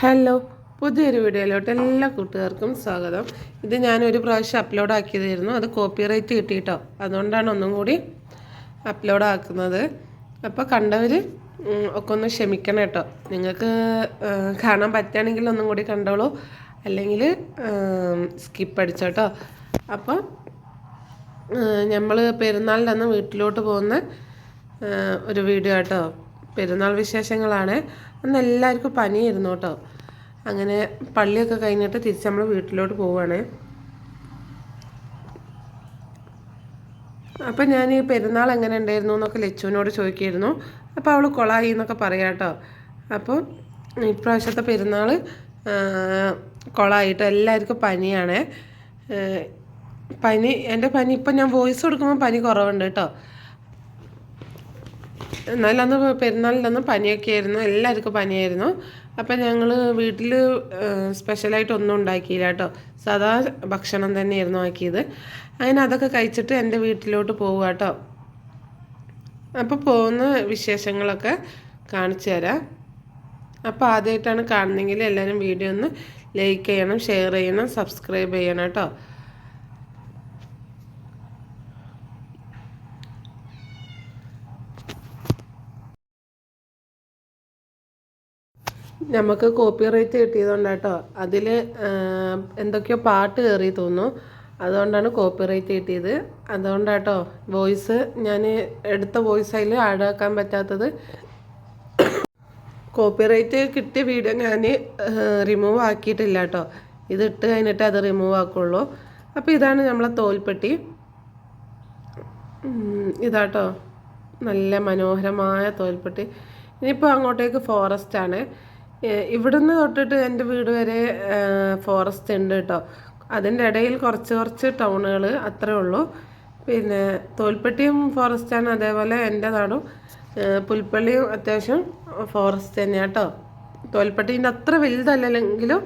Hello പുതിയൊരു വീഡിയോയിലോട്ട് എല്ലാ കൂട്ടുകാർക്കും സ്വാഗതം. ഇത് ഞാനൊരു പ്രാവശ്യം അപ്ലോഡ് ആക്കിയതായിരുന്നു. അത് കോപ്പിറൈറ്റ് കിട്ടിയിട്ടോ. അതുകൊണ്ടാണ് ഒന്നും കൂടി അപ്ലോഡ് ആക്കുന്നത്. അപ്പോൾ കണ്ടവർ ഒക്കെ ഒന്ന് ക്ഷമിക്കണം കേട്ടോ. നിങ്ങൾക്ക് കാണാൻ പറ്റുകയാണെങ്കിൽ ഒന്നും കൂടി കണ്ടോളൂ. അല്ലെങ്കിൽ സ്കിപ്പ് അടിച്ചോട്ടോ അപ്പോൾ നമ്മൾ പെരുന്നാളിലന്ന് വീട്ടിലോട്ട് പോകുന്ന ഒരു വീഡിയോ കേട്ടോ പെരുന്നാൾ വിശേഷങ്ങളാണ്. അന്ന് എല്ലാവർക്കും പനിയായിരുന്നു കേട്ടോ. അങ്ങനെ പള്ളിയൊക്കെ കഴിഞ്ഞിട്ട് തിരിച്ച് നമ്മൾ വീട്ടിലോട്ട് പോവുകയാണ് അപ്പം ഞാൻ ഈ പെരുന്നാൾ എങ്ങനെ ഉണ്ടായിരുന്നു എന്നൊക്കെ ലച്ചുവിനോട് ചോദിക്കായിരുന്നു. അപ്പോൾ അവൾ കൊളായി എന്നൊക്കെ പറയാം കേട്ടോ. അപ്പോൾ ഇപ്രാവശ്യത്തെ പെരുന്നാൾ കൊളായിട്ട് എല്ലാവർക്കും പനിയാണ്. പനി എന്റെ പനി ഇപ്പം ഞാൻ വോയിസ് കൊടുക്കുമ്പോൾ പനി കുറവുണ്ട് കേട്ടോ. എന്നാലും അന്ന് പെരുന്നാളിലന്ന് പനിയൊക്കെ ആയിരുന്നു എല്ലാവർക്കും പനിയായിരുന്നു. അപ്പം ഞങ്ങൾ വീട്ടിൽ സ്പെഷ്യലായിട്ട് ഒന്നും ഉണ്ടാക്കിയില്ല കേട്ടോ. സാധാ ഭക്ഷണം തന്നെയായിരുന്നു ആക്കിയത്. അങ്ങനെ അതൊക്കെ കഴിച്ചിട്ട് എന്റെ വീട്ടിലോട്ട് പോവുക കേട്ടോ. അപ്പോൾ പോകുന്ന വിശേഷങ്ങളൊക്കെ കാണിച്ചു തരാം. അപ്പോൾ ആദ്യമായിട്ടാണ് കാണുന്നതെങ്കിൽ എല്ലാവരും വീഡിയോ ഒന്ന് ലൈക്ക് ചെയ്യണം ഷെയർ ചെയ്യണം സബ്സ്ക്രൈബ് ചെയ്യണം കേട്ടോ. നമുക്ക് കോപ്പി റൈറ്റ് കിട്ടിയതുകൊണ്ട് കേട്ടോ അതിൽ എന്തൊക്കെയോ പാട്ട് കയറി തോന്നുന്നു. അതുകൊണ്ടാണ് കോപ്പി റൈറ്റ് കിട്ടിയത്. അതുകൊണ്ടാട്ടോ വോയിസ് ഞാൻ എടുത്ത വോയിസ് അതിൽ ആക്കാൻ പറ്റാത്തത്. കോപ്പി റൈറ്റ് കിട്ടിയ വീഡിയോ ഞാൻ റിമൂവ് ആക്കിയിട്ടില്ല കേട്ടോ ഇത് ഇട്ട് കഴിഞ്ഞിട്ട് അത് റിമൂവ് ആക്കുള്ളൂ. അപ്പോൾ ഇതാണ് നമ്മളെ തോൽപ്പെട്ടി. ഇതാട്ടോ. നല്ല മനോഹരമായ തോൽപ്പെട്ടി. ഇനിയിപ്പോൾ അങ്ങോട്ടേക്ക് ഫോറസ്റ്റ് ആണ്. ഇവിടുന്ന് തൊട്ടിട്ട് എന്റെ വീട് വരെ ഫോറസ്റ്റ് ഉണ്ട് കേട്ടോ അതിന്റെ ഇടയിൽ കുറച്ച് കുറച്ച് ടൗണുകൾ അത്രേ ഉള്ളൂ. പിന്നെ തോൽപ്പെട്ടിയും ഫോറസ്റ്റാണ് അതേപോലെ എന്റെ നാടും പുൽപ്പള്ളിയും അത്യാവശ്യം ഫോറസ്റ്റ് തന്നെയാണ് കേട്ടോ തോൽപ്പെട്ടീന്റെ അത്ര വലുതല്ലെങ്കിലും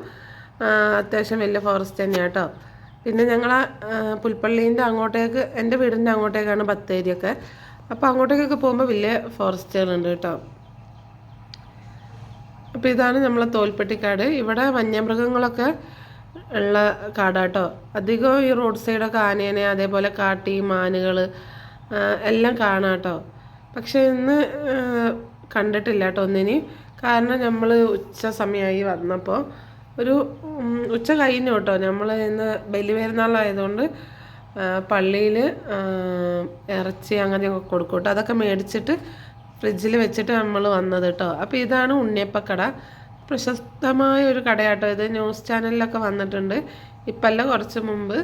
അത്യാവശ്യം വലിയ ഫോറസ്റ്റ് തന്നെയാണ് കേട്ടോ പിന്നെ ഞങ്ങൾ പുൽപ്പള്ളീന്റെ അങ്ങോട്ടേക്ക് എന്റെ വീടിന്റെ അങ്ങോട്ടേക്കാണ് ബത്തേരിയൊക്കെ. അപ്പോൾ അങ്ങോട്ടേക്കൊക്കെ പോകുമ്പോൾ വലിയ ഫോറസ്റ്റുകളുണ്ട് കേട്ടോ അപ്പോൾ ഇതാണ് നമ്മളെ തോൽപ്പെട്ടിക്കാട്. ഇവിടെ വന്യമൃഗങ്ങളൊക്കെ ഉള്ള കാടാട്ടോ. അധികം ഈ റോഡ് സൈഡൊക്കെ ആനേനെ അതേപോലെ കാട്ടി മാനുകൾ എല്ലാം കാണാട്ടോ. കേട്ടോ പക്ഷേ ഇന്ന് കണ്ടിട്ടില്ല കേട്ടോ ഒന്നിനി. കാരണം നമ്മൾ ഉച്ച സമയമായി വന്നപ്പോൾ ഒരു ഉച്ച കഴിഞ്ഞു കേട്ടോ. നമ്മൾ ഇന്ന് ബലിപെരുന്നാളായതുകൊണ്ട് പള്ളിയിൽ ഇറച്ചി അങ്ങനെയൊക്കെ കൊടുക്കും കേട്ടോ. അതൊക്കെ മേടിച്ചിട്ട് ഫ്രിഡ്ജിൽ വെച്ചിട്ട് നമ്മൾ വന്നത് കേട്ടോ അപ്പോൾ ഇതാണ് ഉണ്ണിയപ്പക്കട. പ്രശസ്തമായ ഒരു കടയാട്ടോ ഇത്. ന്യൂസ് ചാനലിലൊക്കെ വന്നിട്ടുണ്ട്. ഇപ്പല്ല കുറച്ച് മുമ്പ്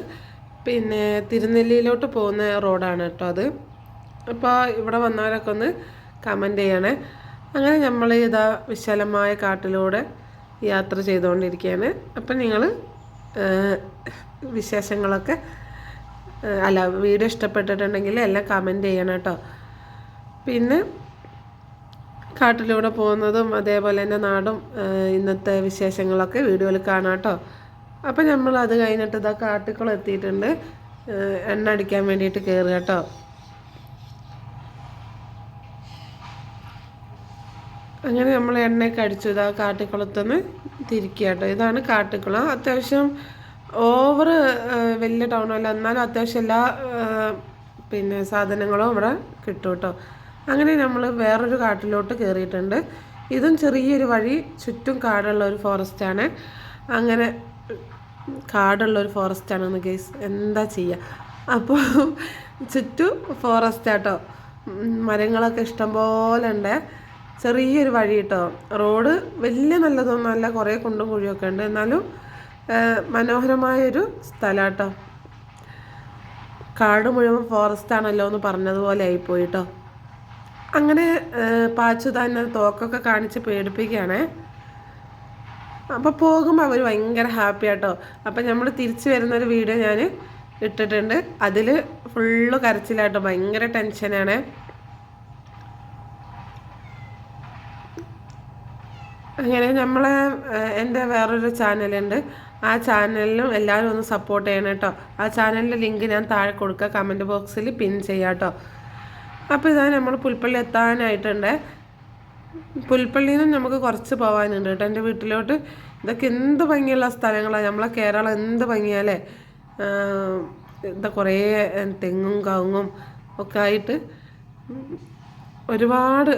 പിന്നെ തിരുനെല്ലിയിലോട്ട് പോകുന്ന റോഡാണ് കേട്ടോ അത്. അപ്പോൾ ഇവിടെ വന്നവരൊക്കെ ഒന്ന് കമന്റ് ചെയ്യണേ. അങ്ങനെ നമ്മൾ ഇതാ വിശാലമായ കാട്ടിലൂടെ യാത്ര ചെയ്തുകൊണ്ടിരിക്കുകയാണ് അപ്പം നിങ്ങൾ വിശേഷങ്ങളൊക്കെ അല്ല വീഡിയോ ഇഷ്ടപ്പെട്ടിട്ടുണ്ടെങ്കിൽ എല്ലാം കമന്റ് ചെയ്യണം കേട്ടോ പിന്നെ കാട്ടിലൂടെ പോകുന്നതും അതേപോലെ തന്നെ നാടും ഇന്നത്തെ വിശേഷങ്ങളൊക്കെ വീഡിയോയിൽ കാണാം കേട്ടോ. അപ്പം നമ്മൾ അത് കഴിഞ്ഞിട്ട് ഇതാ കാട്ടിക്കുളം എത്തിയിട്ടുണ്ട്. എണ്ണ അടിക്കാൻ വേണ്ടിയിട്ട് കയറുക കേട്ടോ. അങ്ങനെ നമ്മൾ എണ്ണയൊക്കെ അടിച്ചു ഇതാ കാട്ടിക്കുളത്തുനിന്ന് തിരിക്കുക കേട്ടോ. ഇതാണ് കാട്ടിക്കുളം. അത്യാവശ്യം ഓവർ വലിയ ടൗണല്ല എന്നാലും അത്യാവശ്യം എല്ലാ പിന്നെ സാധനങ്ങളും ഇവിടെ കിട്ടും കേട്ടോ. അങ്ങനെ നമ്മൾ വേറൊരു കാട്ടിലോട്ട് കയറിയിട്ടുണ്ട് ഇതും ചെറിയൊരു വഴി ചുറ്റും കാടുള്ള ഒരു ഫോറസ്റ്റാണ് അങ്ങനെ കാടുള്ള ഒരു ഫോറസ്റ്റാണെന്ന് കേസ് എന്താ ചെയ്യുക അപ്പോൾ ചുറ്റും ഫോറസ്റ്റ് ആട്ടോ. ഉം, മരങ്ങളൊക്കെ ഇഷ്ടംപോലെ ഉണ്ട്. ചെറിയൊരു വഴി കേട്ടോ റോഡ് വലിയ നല്ലതൊന്നുമല്ല കുറേ കുണ്ടും കുഴിയൊക്കെ ഉണ്ട്. എന്നാലും മനോഹരമായൊരു സ്ഥലമാട്ടോ കാട് മുഴുവൻ ഫോറസ്റ്റ് ആണല്ലോ എന്ന് പറഞ്ഞതുപോലെ ആയിപ്പോയി കേട്ടോ അങ്ങനെ പാച്ചു തന്നെ തോക്കൊക്കെ കാണിച്ച് പേടിപ്പിക്കുകയാണ്. അപ്പോൾ പോകുമ്പോൾ അവർ ഭയങ്കര ഹാപ്പി ആട്ടോ. അപ്പം നമ്മൾ തിരിച്ചു വരുന്നൊരു വീഡിയോ ഞാൻ ഇട്ടിട്ടുണ്ട്. അതിൽ ഫുള്ള് കരച്ചിലാട്ടോ. ഭയങ്കര ടെൻഷനാണ്. അങ്ങനെ നമ്മളെ എന്റെ വേറൊരു ചാനലുണ്ട്. ആ ചാനലിലും എല്ലാവരും ഒന്ന് സപ്പോർട്ട് ചെയ്യണം കേട്ടോ ആ ചാനലിന്റെ ലിങ്ക് ഞാൻ താഴെ കൊടുക്കുക കമന്റ് ബോക്സിൽ പിൻ ചെയ്യാം കേട്ടോ അപ്പോൾ ഇതാ നമ്മൾ പുൽപ്പള്ളി എത്താനായിട്ടുണ്ട്. പുൽപ്പള്ളിയിൽ നിന്ന് നമുക്ക് കുറച്ച് പോകാനുണ്ട് കേട്ടോ. എന്റെ വീട്ടിലോട്ട് ഇതൊക്കെ എന്ത് ഭംഗിയുള്ള സ്ഥലങ്ങളാണ് നമ്മളെ കേരളം എന്ത് ഭംഗിയല്ലേ എന്താ കുറേ തെങ്ങും കവുങ്ങും ഒക്കെ ആയിട്ട് ഒരുപാട്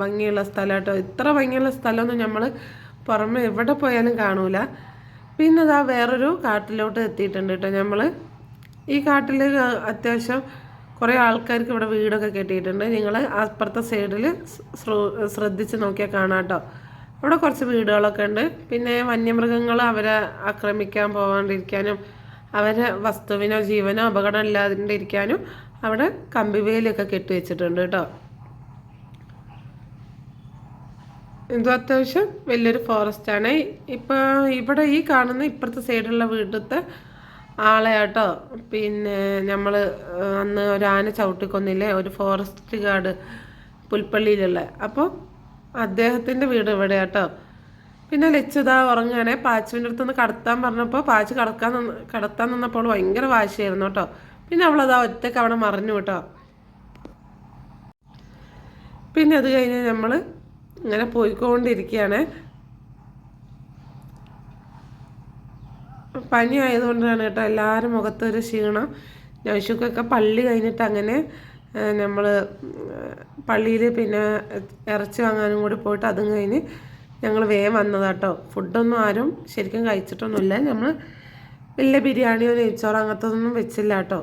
ഭംഗിയുള്ള സ്ഥലം കേട്ടോ. ഇത്ര ഭംഗിയുള്ള സ്ഥലമൊന്നും നമ്മൾ പുറമെ എവിടെ പോയാലും കാണൂല. പിന്നെ അതാ വേറൊരു കാട്ടിലോട്ട് എത്തിയിട്ടുണ്ട് കേട്ടോ നമ്മൾ ഈ കാട്ടിൽ അത്യാവശ്യം കുറേ ആൾക്കാർക്ക് ഇവിടെ വീടൊക്കെ കെട്ടിയിട്ടുണ്ട്. നിങ്ങൾ അപ്പുറത്തെ സൈഡിൽ ശ്രദ്ധിച്ച് നോക്കിയാൽ കാണാം കേട്ടോ. അവിടെ കുറച്ച് വീടുകളൊക്കെ ഉണ്ട്. പിന്നെ വന്യമൃഗങ്ങൾ അവരെ ആക്രമിക്കാൻ പോകാണ്ടിരിക്കാനും അവരെ വസ്തുവിനോ ജീവനോ അപകടം ഇല്ലാതിരിക്കാനും അവിടെ കമ്പിവേലൊക്കെ കെട്ടി വെച്ചിട്ടുണ്ട് കേട്ടോ. എന്തോ അത്യാവശ്യം വലിയൊരു ഫോറസ്റ്റാണ് ഇപ്പോൾ ഇവിടെ ഈ കാണുന്ന ഇപ്പുറത്തെ സൈഡുള്ള വീട്ടിലത്തെ ആളെ കേട്ടോ പിന്നെ നമ്മൾ അന്ന് ഒരു ആന ചവിട്ടിക്കൊന്നില്ലേ ഒരു ഫോറസ്റ്റ് ഗാർഡ് പുൽപ്പള്ളിയിലുള്ള. അപ്പോൾ അദ്ദേഹത്തിന്റെ വീട് ഇവിടെ കേട്ടോ പിന്നെ ലച്ചുത ഉറങ്ങാനേ പാച്ചുവിന്റെ അടുത്തുനിന്ന് കടത്താൻ പറഞ്ഞപ്പോൾ പാച്ച് കടക്കാൻ കടത്താൻ നിന്നപ്പോൾ ഭയങ്കര വാശിയായിരുന്നു കേട്ടോ. പിന്നെ അവളതാ ഒറ്റയ്ക്ക് അവിടെ മറിഞ്ഞു കേട്ടോ. പിന്നെ അത് കഴിഞ്ഞ് നമ്മൾ ഇങ്ങനെ പോയിക്കൊണ്ടിരിക്കുകയാണ് പനി ആയതുകൊണ്ടാണ് കേട്ടോ എല്ലാവരും മുഖത്തൊരു ക്ഷീണം. നൗഷുക്കൊക്കെ പള്ളി കഴിഞ്ഞിട്ട് അങ്ങനെ നമ്മൾ പള്ളിയിൽ പിന്നെ ഇറച്ചി വാങ്ങാനും കൂടി പോയിട്ട് അതും കഴിഞ്ഞ് ഞങ്ങൾ വേഗം വന്നതാട്ടോ ഫുഡൊന്നും ആരും ശരിക്കും കഴിച്ചിട്ടൊന്നുമില്ല. നമ്മൾ വലിയ ബിരിയാണിയോ നെയ്ച്ചോറോ അങ്ങനത്തെ വെച്ചില്ല കേട്ടോ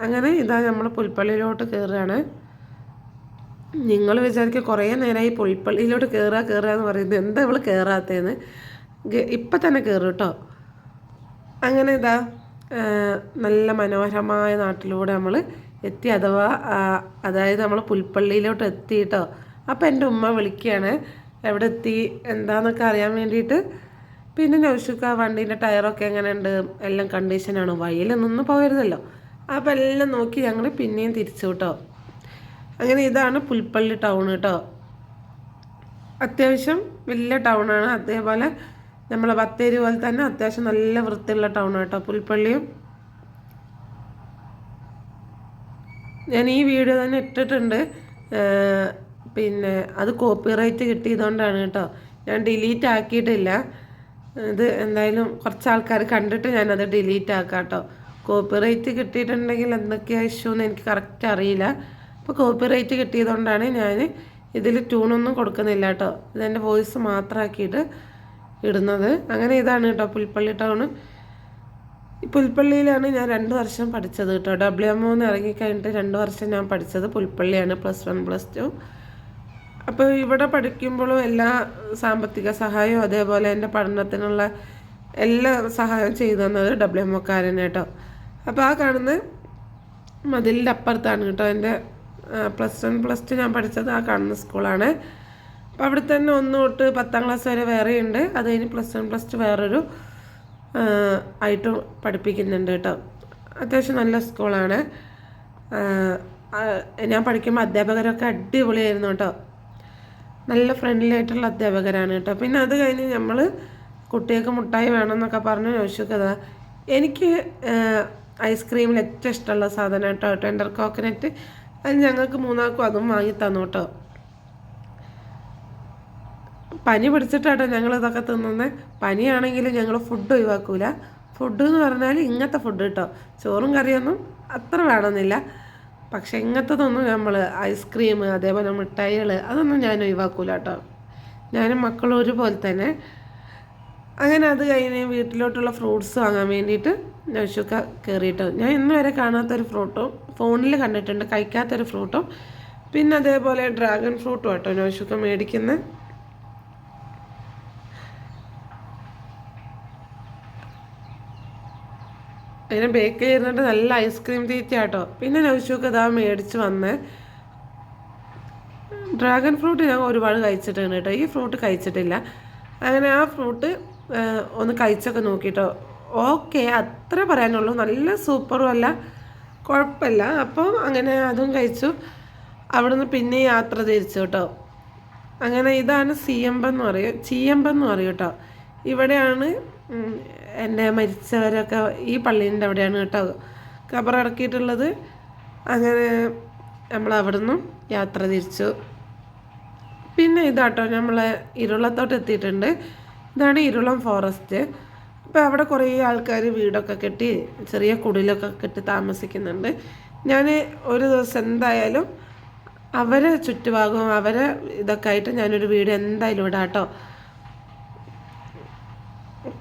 അങ്ങനെ ഇതാ നമ്മൾ പുൽപ്പള്ളിയിലോട്ട് കയറുകയാണ് നിങ്ങൾ വിചാരിക്കുക കുറേ നേരമായി പുൽപ്പള്ളിയിലോട്ട് കയറുക കയറുക എന്ന് പറയുന്നത് എന്താ ഇവൾ കയറാത്തതെന്ന് ഇപ്പം തന്നെ കയറും കേട്ടോ അങ്ങനെ ഇതാ നല്ല മനോഹരമായ നാട്ടിലൂടെ നമ്മൾ എത്തി. അഥവാ അതായത് നമ്മൾ പുൽപ്പള്ളിയിലോട്ട് എത്തി കേട്ടോ അപ്പോൾ എന്റെ ഉമ്മ വിളിക്കുകയാണ് എവിടെ എത്തി? എന്താണെന്നൊക്കെ അറിയാൻ വേണ്ടിയിട്ട്. പിന്നെ നൗഷുക്ക വണ്ടീന്റെ ടയറൊക്കെ എങ്ങനെയുണ്ട്? എല്ലാം കണ്ടീഷനാണ് വഴിയിൽ നിന്ന് പോകരുതല്ലോ. അപ്പോൾ എല്ലാം നോക്കി ഞങ്ങൾ പിന്നെയും തിരിച്ചു കേട്ടോ അങ്ങനെ ഇതാണ് പുൽപ്പള്ളി ടൗൺ കേട്ടോ അത്യാവശ്യം വലിയ ടൗണാണ്. അതേപോലെ നമ്മളെ ബത്തേരി പോലെ തന്നെ അത്യാവശ്യം നല്ല വൃത്തിയുള്ള ടൗൺ കേട്ടോ പുൽപ്പള്ളിയും. ഞാൻ ഈ വീഡിയോ തന്നെ ഇട്ടിട്ടുണ്ട്. പിന്നെ അത് കോപ്പിറൈറ്റ് കിട്ടിയതുകൊണ്ടാണ് കേട്ടോ. ഞാൻ ഡിലീറ്റ് ആക്കിയിട്ടില്ല. ഇത് എന്തായാലും കുറച്ച് ആൾക്കാർ കണ്ടിട്ട് ഞാനത് ഡിലീറ്റ് ആക്കാം കേട്ടോ. കോപ്പിറൈറ്റ് കിട്ടിയിട്ടുണ്ടെങ്കിൽ എന്തൊക്കെയാണ് ഇഷ്യൂ എന്ന് എനിക്ക് കറക്റ്റ് അറിയില്ല. അപ്പോൾ കോപ്പിറൈറ്റ് കിട്ടിയതുകൊണ്ടാണ് ഞാൻ ഇതിൽ ട്യൂണൊന്നും കൊടുക്കുന്നില്ല കേട്ടോ. ഇതെന്റെ വോയിസ് മാത്രമാക്കിയിട്ട് ഇടുന്നത്. അങ്ങനെ ഇതാണ് കേട്ടോ പുൽപ്പള്ളി ടൗൺ പുൽപ്പള്ളിയിലാണ് ഞാൻ രണ്ട് വർഷം പഠിച്ചത് കേട്ടോ ഡബ്ല്യു എം ഒന്ന് ഇറങ്ങിക്കഴിഞ്ഞിട്ട് രണ്ട് വർഷം ഞാൻ പഠിച്ചത് പുൽപ്പള്ളിയാണ് പ്ലസ് വൺ പ്ലസ് ടു അപ്പോൾ ഇവിടെ പഠിക്കുമ്പോഴും എല്ലാ സാമ്പത്തിക സഹായവും അതേപോലെ എന്റെ പഠനത്തിനുള്ള എല്ലാ സഹായവും ചെയ്തു തന്നത് ഡബ്ല്യു എം ഒക്കാരൻ കേട്ടോ അപ്പോൾ ആ കാണുന്ന മതിലിന്റെ അപ്പുറത്താണ് കേട്ടോ എന്റെ പ്ലസ് വൺ പ്ലസ് ടു ഞാൻ പഠിച്ചത് ആ കാണുന്ന സ്കൂളാണ് അപ്പോൾ അവിടെ തന്നെ ഒന്ന് തൊട്ട് പത്താം ക്ലാസ് വരെ വേറെയുണ്ട്. അത് കഴിഞ്ഞ് പ്ലസ് വൺ പ്ലസ് ടു വേറൊരു ആയിട്ട് പഠിപ്പിക്കുന്നുണ്ട് കേട്ടോ. അത്യാവശ്യം നല്ല സ്കൂളാണ് ഞാൻ പഠിക്കുമ്പോൾ അധ്യാപകരൊക്കെ അടിപൊളിയായിരുന്നു കേട്ടോ. നല്ല ഫ്രണ്ട്ലി ആയിട്ടുള്ള അധ്യാപകരാണ് കേട്ടോ. പിന്നെ അത് കഴിഞ്ഞ് നമ്മൾ കുട്ടികൾക്ക് മുട്ടായി വേണമെന്നൊക്കെ പറഞ്ഞ് ചോദിച്ചത് എനിക്ക് ഐസ്ക്രീമിൽ ഏറ്റവും ഇഷ്ടമുള്ള സാധനം കേട്ടോ ടെൻഡർ കോക്കനറ്റ് അത് ഞങ്ങൾക്ക് മൂന്നാൾക്കും അതും വാങ്ങി തന്നു കേട്ടോ. പനി പിടിച്ചിട്ടാട്ടോ ഞങ്ങൾ ഇതൊക്കെ തിന്നുന്നത് പനിയാണെങ്കിൽ ഞങ്ങൾ ഫുഡ് ഒഴിവാക്കൂല. ഫുഡ് എന്ന് പറഞ്ഞാൽ ഇങ്ങനത്തെ ഫുഡ് കേട്ടോ. ചോറും കറിയൊന്നും അത്ര വേണമെന്നില്ല. പക്ഷെ ഇങ്ങനത്തതൊന്നും നമ്മൾ ഐസ്ക്രീം അതേപോലെ മിഠായികൾ അതൊന്നും ഞാൻ ഒഴിവാക്കൂല കേട്ടോ. ഞാനും മക്കളും ഒരുപോലെ തന്നെ. അങ്ങനെ അത് കഴിഞ്ഞ് വീട്ടിലോട്ടുള്ള ഫ്രൂട്ട്സ് വാങ്ങാൻ വേണ്ടിയിട്ട് നൗഷുക്ക കയറിയിട്ട്. ഞാൻ ഇന്ന് വരെ കാണാത്തൊരു ഫ്രൂട്ടും ഫോണിൽ കണ്ടിട്ടുണ്ട് കഴിക്കാത്തൊരു ഫ്രൂട്ടും പിന്നെ അതേപോലെ ഡ്രാഗൺ ഫ്രൂട്ടും കേട്ടോ നൗഷുക്ക മേടിക്കുന്നത് അതിനെ ബേക്ക് ചെയ്യുന്നിട്ട് നല്ല ഐസ്ക്രീം തീറ്റ കേട്ടോ പിന്നെ നൗഷുക്ക് ഇതാ മേടിച്ച് വന്ന് ഡ്രാഗൺ ഫ്രൂട്ട് ഞാൻ ഒരുപാട് കഴിച്ചിട്ടുണ്ട് കേട്ടോ. ഈ ഫ്രൂട്ട് കഴിച്ചിട്ടില്ല. അങ്ങനെ ആ ഫ്രൂട്ട് ഒന്ന് കഴിച്ചൊക്കെ നോക്കിയിട്ടോ ഓക്കെ അത്ര പറയാനുള്ളൂ. നല്ല സൂപ്പറും അല്ല കുഴപ്പമില്ല അപ്പോൾ അങ്ങനെ അതും കഴിച്ചു. അവിടുന്ന് പിന്നെ യാത്ര തിരിച്ചു കേട്ടോ. അങ്ങനെ ഇതാണ് സിയമ്പെന്ന് പറയും. ചീയമ്പെന്ന് പറയും കേട്ടോ. ഇവിടെയാണ് എന്റെ മരിച്ചവരൊക്കെ ഈ പള്ളീന്റെ അവിടെയാണ് കേട്ടോ കബറടക്കിയിട്ടുള്ളത് അങ്ങനെ നമ്മൾ അവിടുന്ന് യാത്ര തിരിച്ചു. പിന്നെ ഇതാട്ടോ നമ്മൾ ഇരുളത്തോട്ട് എത്തിയിട്ടുണ്ട്. ഇതാണ് ഇരുളം ഫോറസ്റ്റ്. അപ്പോൾ അവിടെ കുറേ ആൾക്കാർ വീടൊക്കെ കെട്ടി ചെറിയ കുടിലൊക്കെ കെട്ടി താമസിക്കുന്നുണ്ട്. ഞാൻ ഒരു ദിവസം എന്തായാലും അവരെ ചുറ്റുഭാഗവും അവരെ ഇതൊക്കെ ആയിട്ട് ഞാനൊരു വീട് എന്തായാലും ഇടാം കേട്ടോ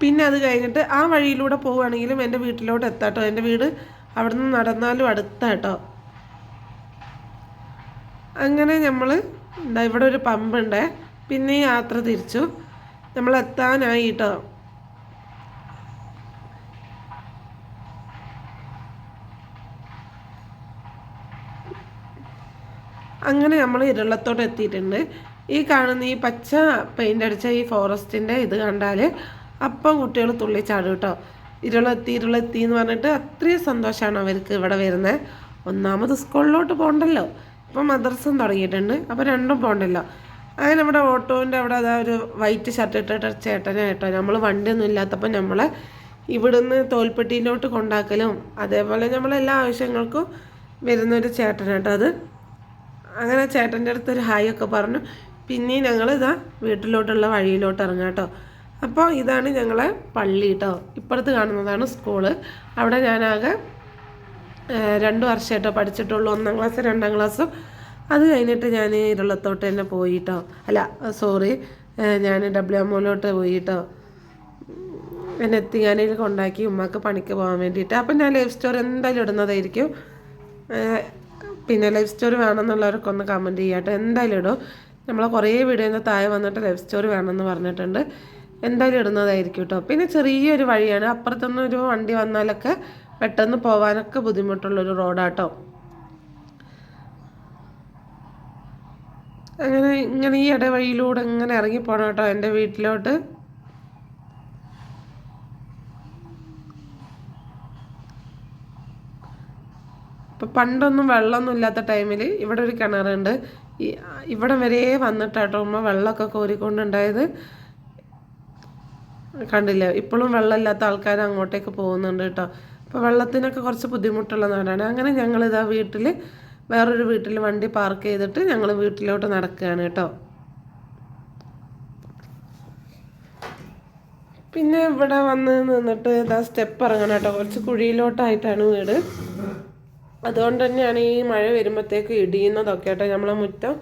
പിന്നെ അത് കഴിഞ്ഞിട്ട് ആ വഴിയിലൂടെ പോവുകയാണെങ്കിലും എന്റെ വീട്ടിലോട്ട് എത്താട്ടോ. എന്റെ വീട് അവിടെ നിന്ന് നടന്നാലും അടുത്താട്ടോ. അങ്ങനെ നമ്മൾ എന്താ ഇവിടെ ഒരു പമ്പുണ്ട്. പിന്നെ യാത്ര തിരിച്ചു. നമ്മൾ എത്താനായി കേട്ടോ അങ്ങനെ നമ്മൾ ഇരുളത്തോട്ട് എത്തിയിട്ടുണ്ട്. ഈ കാണുന്ന ഈ പച്ച പെയിന്റ് അടിച്ച ഈ ഫോറസ്റ്റിന്റെ ഇത് കണ്ടാൽ അപ്പം കുട്ടികൾ തുള്ളി ചാടും കേട്ടോ. ഇരുളെത്തി ഇരുളെത്തി എന്ന് പറഞ്ഞിട്ട് അത്രയും സന്തോഷമാണ് അവർക്ക് ഇവിടെ വരുന്നത്. ഒന്നാമത് സ്കൂളിലോട്ട് പോകണ്ടല്ലോ. ഇപ്പം മദ്രസം തുടങ്ങിയിട്ടുണ്ട്. അപ്പോൾ രണ്ടും പോകണ്ടല്ലോ. അങ്ങനെ നമ്മുടെ ഓട്ടോന്റെ അവിടെ അതാ ഒരു വൈറ്റ് ഷർട്ട് ഇട്ടിട്ട് ചേട്ടനെ കേട്ടോ. നമ്മൾ വണ്ടിയൊന്നും ഇല്ലാത്തപ്പോൾ നമ്മളെ ഇവിടുന്ന് തോൽപ്പെട്ടിയിലോട്ട് കൊണ്ടാക്കലും അതേപോലെ നമ്മളെല്ലാ ആവശ്യങ്ങൾക്കും വരുന്നൊരു ചേട്ടനാട്ടോ അത്. അങ്ങനെ ചേട്ടന്റെ അടുത്ത് ഒരു ഹായ് ഒക്കെ പറഞ്ഞു. പിന്നെയും ഞങ്ങൾ ഇതാ വീട്ടിലോട്ടുള്ള വഴിയിലോട്ട് ഇറങ്ങാം കേട്ടോ. അപ്പോൾ ഇതാണ് ഞങ്ങളെ പള്ളി കേട്ടോ ഇപ്പുറത്ത് കാണുന്നതാണ് സ്കൂൾ. അവിടെ ഞാനാകെ രണ്ട് വർഷമായിട്ടോ പഠിച്ചിട്ടുള്ളൂ. ഒന്നാം ക്ലാസ് രണ്ടാം ക്ലാസ്സും. അത് കഴിഞ്ഞിട്ട് ഞാൻ ഇരുളത്തോട്ട് തന്നെ പോയി കേട്ടോ അല്ല സോറി ഞാൻ ഡബ്ല്യു എമ്മോയിലോട്ട് പോയി കേട്ടോ എന്നെ എത്തിങ്ങാനയിൽ കൊണ്ടാക്കി ഉമ്മക്ക് പണിക്ക് പോകാൻ വേണ്ടിയിട്ട്. അപ്പം ഞാൻ ലൈഫ് സ്റ്റോറി എന്തായാലും ഇടുന്നതായിരിക്കും. പിന്നെ ലൈഫ് സ്റ്റോറി വേണമെന്നുള്ളവർക്കൊന്ന് കമന്റ് ചെയ്യാട്ടോ എന്തായാലും ഇടും. നമ്മളെ കുറേ വീഡിയോന്ന് താഴെ വന്നിട്ട് ലൈഫ് സ്റ്റോറി വേണമെന്ന് പറഞ്ഞിട്ടുണ്ട്. എന്തായാലും ഇടുന്നതായിരിക്കും കേട്ടോ പിന്നെ ചെറിയൊരു വഴിയാണ്. അപ്പുറത്തുനിന്ന് ഒരു വണ്ടി വന്നാലൊക്കെ പെട്ടെന്ന് പോകാനൊക്കെ ബുദ്ധിമുട്ടുള്ളൊരു റോഡാട്ടോ. അങ്ങനെ ഇങ്ങനെ ഈ ഇടവഴിയിലൂടെ ഇങ്ങനെ ഇറങ്ങി പോകണം കേട്ടോ എന്റെ വീട്ടിലോട്ട്. ഇപ്പം പണ്ടൊന്നും വെള്ളമൊന്നും ഇല്ലാത്ത ടൈമിൽ ഇവിടെ ഒരു കിണറുണ്ട്. ഇവിടെ വരെ വന്നിട്ടാട്ടോ ഉമ്മ വെള്ളമൊക്കെ കോരിക്കൊണ്ടുണ്ടായത്. കണ്ടില്ലേ. ഇപ്പോഴും വെള്ളമില്ലാത്ത ആൾക്കാർ അങ്ങോട്ടേക്ക് പോകുന്നുണ്ട് കേട്ടോ. അപ്പോൾ വെള്ളത്തിനൊക്കെ കുറച്ച് ബുദ്ധിമുട്ടുള്ള നാടാണ് അങ്ങനെ ഞങ്ങളിതാ വീട്ടിൽ വേറൊരു വീട്ടിൽ വണ്ടി പാർക്ക് ചെയ്തിട്ട് ഞങ്ങൾ വീട്ടിലോട്ട് നടക്കുകയാണ് കേട്ടോ. പിന്നെ ഇവിടെ വന്ന് നിന്നിട്ട് ഇതാ സ്റ്റെപ്പ് ഇറങ്ങണം കേട്ടോ. കുറച്ച് കുഴിയിലോട്ടായിട്ടാണ് വീട്. അതുകൊണ്ട് തന്നെയാണ് ഈ മഴ വരുമ്പോഴത്തേക്ക് ഇടിയുന്നതൊക്കെ കേട്ടോ. നമ്മളെ മുറ്റം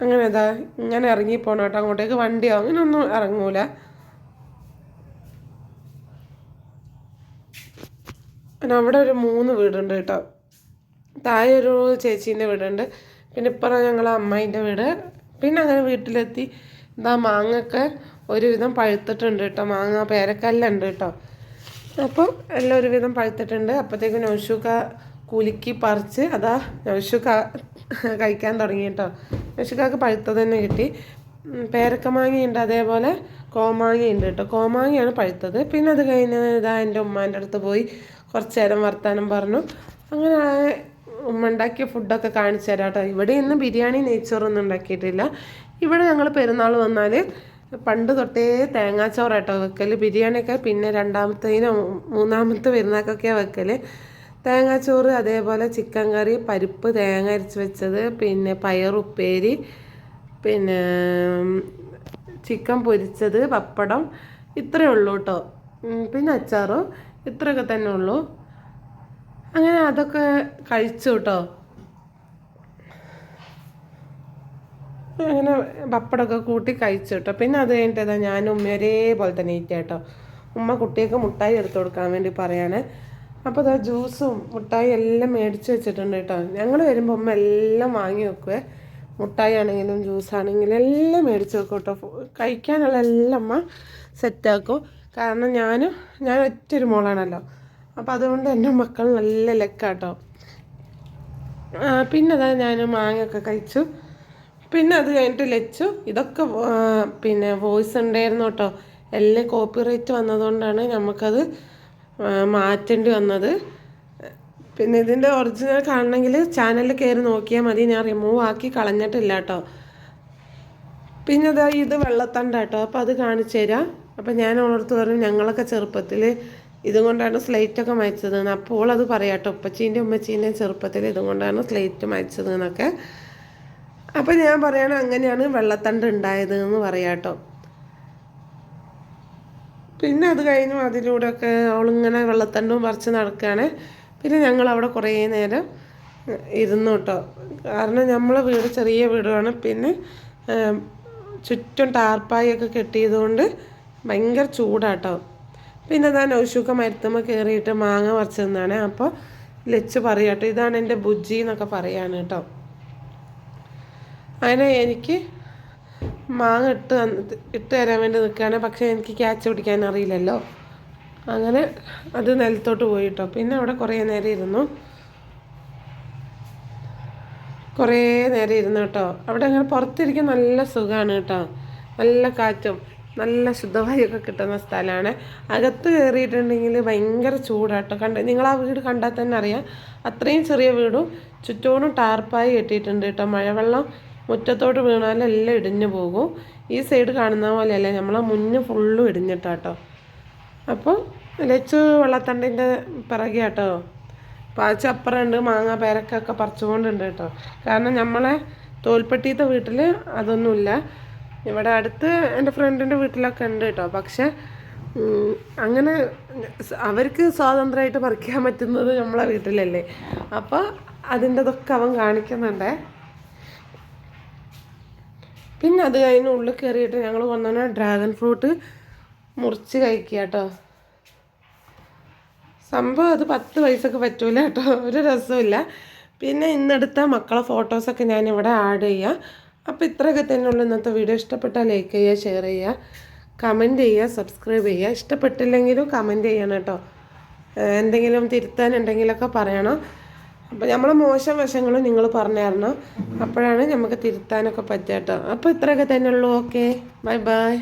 അങ്ങനെ ഇതാ ഇങ്ങനെ ഇറങ്ങി പോകണം കേട്ടോ. അങ്ങോട്ടേക്ക് വണ്ടിയോ? അങ്ങനെയൊന്നും ഇറങ്ങൂല. പിന്നെ അവിടെ ഒരു മൂന്ന് വീടുണ്ട് കേട്ടോ. താഴെ ഒരു ചേച്ചീന്റെ വീടുണ്ട്. പിന്നെ ഇപ്പുറം ഞങ്ങളെ അമ്മായിന്റെ വീട്. പിന്നെ അങ്ങനെ വീട്ടിലെത്തി. എന്താ മാങ്ങൊക്കെ ഒരുവിധം പഴുത്തിട്ടുണ്ട് കേട്ടോ. മാങ്ങ പേരക്കല്ലുണ്ട് കേട്ടോ. അപ്പോൾ എല്ലാം ഒരുവിധം പഴുത്തിട്ടുണ്ട്. അപ്പോഴത്തേക്കും നൗഷുക്ക കുലുക്കി പറിച്ച് അതാ നൗഷുക്ക കഴിക്കാൻ തുടങ്ങി കേട്ടോ. നൗഷുക്കാക്ക് പഴുത്തത് തന്നെ കിട്ടി. പേരക്കമാങ്ങയുണ്ട് പേരക്ക മാങ്ങയുണ്ട് അതേപോലെ കോമാങ്ങയുണ്ട് കേട്ടോ. കോമാങ്ങയാണ് പഴുത്തത്. പിന്നെ അത് കഴിഞ്ഞ് ഇതാ എന്റെ ഉമ്മാന്റെ അടുത്ത് പോയി കുറച്ച് നേരം വർത്താനം പറഞ്ഞു. അങ്ങനെ ഉമ്മ ഉണ്ടാക്കിയ ഫുഡൊക്കെ കാണിച്ചു തരാം കേട്ടോ. ഇവിടെ ഇന്ന് ബിരിയാണി നെയ്ച്ചോറൊന്നും ഉണ്ടാക്കിയിട്ടില്ല. ഇവിടെ ഞങ്ങൾ പെരുന്നാൾ വന്നാൽ പണ്ട് തൊട്ടേ തേങ്ങാച്ചോറാട്ടോ വെക്കൽ ബിരിയാണിയൊക്കെ പിന്നെ രണ്ടാമത്തേനോ മൂന്നാമത്തെ പെരുന്നാൾക്കൊക്കെയാണ് വെക്കൽ തേങ്ങാച്ചോറ് അതേപോലെ ചിക്കൻ കറി പരിപ്പ് തേങ്ങ അരച്ച് വെച്ചത് പിന്നെ പയറുപ്പേരി പിന്നെ ചിക്കൻ പൊരിച്ചത് പപ്പടം ഇത്രയേ ഉള്ളൂ കേട്ടോ പിന്നെ അച്ചാറും ഇത്രയൊക്കെ തന്നെ ഉള്ളൂ. അങ്ങനെ അതൊക്കെ കഴിച്ചു കേട്ടോ അങ്ങനെ പപ്പടമൊക്കെ കൂട്ടി കഴിച്ചു കേട്ടോ പിന്നെ അത് കഴിഞ്ഞിട്ടതാ ഞാനും ഉമ്മ ഒരേപോലെ തന്നെ ഈറ്റ കേട്ടോ ഉമ്മ കുട്ടികൾക്ക് മുട്ടായി എടുത്തു കൊടുക്കാൻ വേണ്ടി പറയാണ്. അപ്പോൾ അതാ ജ്യൂസും മുട്ടായി എല്ലാം മേടിച്ച് വെച്ചിട്ടുണ്ട് കേട്ടോ. ഞങ്ങൾ വരുമ്പോൾ അമ്മ എല്ലാം വാങ്ങി വെക്കുവേ. മുട്ടായി ആണെങ്കിലും ജ്യൂസ് ആണെങ്കിലും എല്ലാം മേടിച്ച് വെക്കും കേട്ടോ. കഴിക്കാനുള്ള എല്ലാം അമ്മ സെറ്റാക്കും കാരണം ഞാൻ ഞാൻ ഒറ്റൊരു മോളാണല്ലോ. അപ്പോൾ അതുകൊണ്ട് എന്റെ മക്കൾ നല്ല ലെക്കാട്ടോ. പിന്നെ അതാ ഞാൻ മാങ്ങയൊക്കെ കഴിച്ചു. പിന്നെ അത് കഴിഞ്ഞിട്ട് ലച്ചു. ഇതൊക്കെ പിന്നെ വോയിസ് ഉണ്ടായിരുന്നു കേട്ടോ. എല്ലാം കോപ്പിറൈറ്റ് വന്നതുകൊണ്ടാണ് നമുക്കത് മാറ്റേണ്ടി വന്നത്. പിന്നെ ഇതിന്റെ ഒറിജിനൽ കാണണമെങ്കിൽ ചാനലിൽ കയറി നോക്കിയാൽ മതി. ഞാൻ റിമൂവ് ആക്കി കളഞ്ഞിട്ടില്ല കേട്ടോ പിന്നെ ഇതാ ഇത് വെള്ളത്തണ്ട കേട്ടോ അപ്പോൾ അത് കാണിച്ചു തരാം. അപ്പം ഞാൻ ഓർത്ത് പറഞ്ഞു ഞങ്ങളൊക്കെ ചെറുപ്പത്തിൽ ഇതുകൊണ്ടാണ് സ്ലേറ്റൊക്കെ മരിച്ചത് എന്ന് അപ്പോൾ അത് പറയാം കേട്ടോ ഉപ്പച്ചീന്റെ ഉമ്മച്ചീന്റെയും ചെറുപ്പത്തിൽ ഇതുകൊണ്ടാണ് സ്ലേറ്റ് മരിച്ചത് എന്നൊക്കെ അപ്പം ഞാൻ പറയണ അങ്ങനെയാണ് വെള്ളത്തണ്ട് ഉണ്ടായത് എന്ന് പറയാട്ടോ പിന്നെ അത് കഴിഞ്ഞു അതിലൂടെ അതിലൂടെയൊക്കെ അവളിങ്ങനെ വെള്ളത്തണ്ടും പറിച്ച് നടക്കുകയാണ്. പിന്നെ ഞങ്ങൾ അവിടെ കുറേ നേരം ഇരുന്നു കേട്ടോ. കാരണം നമ്മളെ വീട് ചെറിയ വീടുമാണ് പിന്നെ ചുറ്റും ടാർപ്പായൊക്കെ കെട്ടിയതുകൊണ്ട് ഭയങ്കര ചൂടാട്ടോ. പിന്നെ ഞാൻ ഔഷുക്ക മരുത്തുമ്പോൾ കയറിയിട്ട് മാങ്ങ പറിച്ചു തന്നാണ്. അപ്പോൾ ലച്ച് പറയാട്ടോ ഇതാണ് എന്റെ ബുജ്ജി എന്നൊക്കെ പറയാണ് കേട്ടോ. അങ്ങനെ എനിക്ക് മാങ്ങ ഇട്ട് ഇട്ട് തരാൻ വേണ്ടി നിൽക്കുകയാണ് പക്ഷേ എനിക്ക് ക്യാച്ച് പിടിക്കാൻ അറിയില്ലല്ലോ. അങ്ങനെ അത് നിലത്തോട്ട് പോയി പോയിട്ടോ. പിന്നെ അവിടെ കുറേ നേരം ഇരുന്നു. കുറേ നേരം ഇരുന്നു കേട്ടോ. അവിടെ അങ്ങനെ പുറത്തിരിക്കാൻ നല്ല സുഖമാണ് കേട്ടോ. നല്ല കാറ്റും നല്ല ശുദ്ധവായുവൊക്കെ കിട്ടുന്ന സ്ഥലമാണ്. അകത്ത് കയറിയിട്ടുണ്ടെങ്കിൽ ഭയങ്കര ചൂടാട്ടോ കണ്ട നിങ്ങൾ ആ വീട് കണ്ടാൽ തന്നെ അറിയാം. അത്രയും ചെറിയ വീടും ചുറ്റോടും ടാർപ്പായി കെട്ടിയിട്ടുണ്ട് കേട്ടോ. മഴവെള്ളം മുറ്റത്തോട്ട് വീണാലും എല്ലാം ഇടിഞ്ഞു പോകും. ഈ സൈഡ് കാണുന്ന പോലെയല്ല നമ്മളെ മുന്ന് ഫുള്ളും ഇടിഞ്ഞിട്ടാട്ടോ. അപ്പോൾ ലച്ചു വെള്ളത്തണ്ടിന്റെ പിറകെ കേട്ടോ പാച്ചപ്പുറമുണ്ട് മാങ്ങ പേരക്കൊക്കെ പറിച്ചുകൊണ്ടുണ്ട് കേട്ടോ. കാരണം നമ്മളെ തോൽപ്പെട്ടിയത്തെ വീട്ടിൽ അതൊന്നുമില്ല. ഇവിടെ അടുത്ത് എന്റെ ഫ്രണ്ടിന്റെ വീട്ടിലൊക്കെ ഉണ്ട് കേട്ടോ. പക്ഷെ അങ്ങനെ അവർക്ക് സ്വാതന്ത്ര്യമായിട്ട് പറിക്കാൻ പറ്റുന്നത് നമ്മളെ വീട്ടിലല്ലേ. അപ്പോൾ അതിന്റെതൊക്കെ അവൻ കാണിക്കുന്നുണ്ടേ. പിന്നെ അത് കഴിഞ്ഞ് ഉള്ളിൽ കയറിയിട്ട് ഞങ്ങൾ കൊണ്ടുവന്ന ഡ്രാഗൺ ഫ്രൂട്ട് മുറിച്ച് കഴിക്കുക കേട്ടോ സംഭവം അത് പത്ത് പൈസക്ക് പറ്റൂല കേട്ടോ. ഒരു രസമില്ല പിന്നെ ഇന്നെടുത്ത മക്കളെ ഫോട്ടോസൊക്കെ ഞാനിവിടെ ആഡ് ചെയ്യാം. അപ്പോൾ ഇത്രയൊക്കെ തന്നെയുള്ളൂ. ഇന്നത്തെ വീഡിയോ ഇഷ്ടപ്പെട്ടാൽ ലൈക്ക് ചെയ്യുക ഷെയർ ചെയ്യുക കമന്റ് ചെയ്യുക സബ്സ്ക്രൈബ് ചെയ്യുക. ഇഷ്ടപ്പെട്ടില്ലെങ്കിലും കമന്റ് ചെയ്യണം കേട്ടോ. എന്തെങ്കിലും തിരുത്താനുണ്ടെങ്കിലൊക്കെ പറയണം. അപ്പോൾ നമ്മളെ മോശം വശങ്ങൾ നിങ്ങൾ പറഞ്ഞു തരണം. അപ്പോഴാണ് നമുക്ക് തിരുത്താനൊക്കെ പറ്റുക കേട്ടോ. അപ്പോൾ ഇത്രയൊക്കെ തന്നെയുള്ളൂ ഓക്കെ ബൈ ബൈ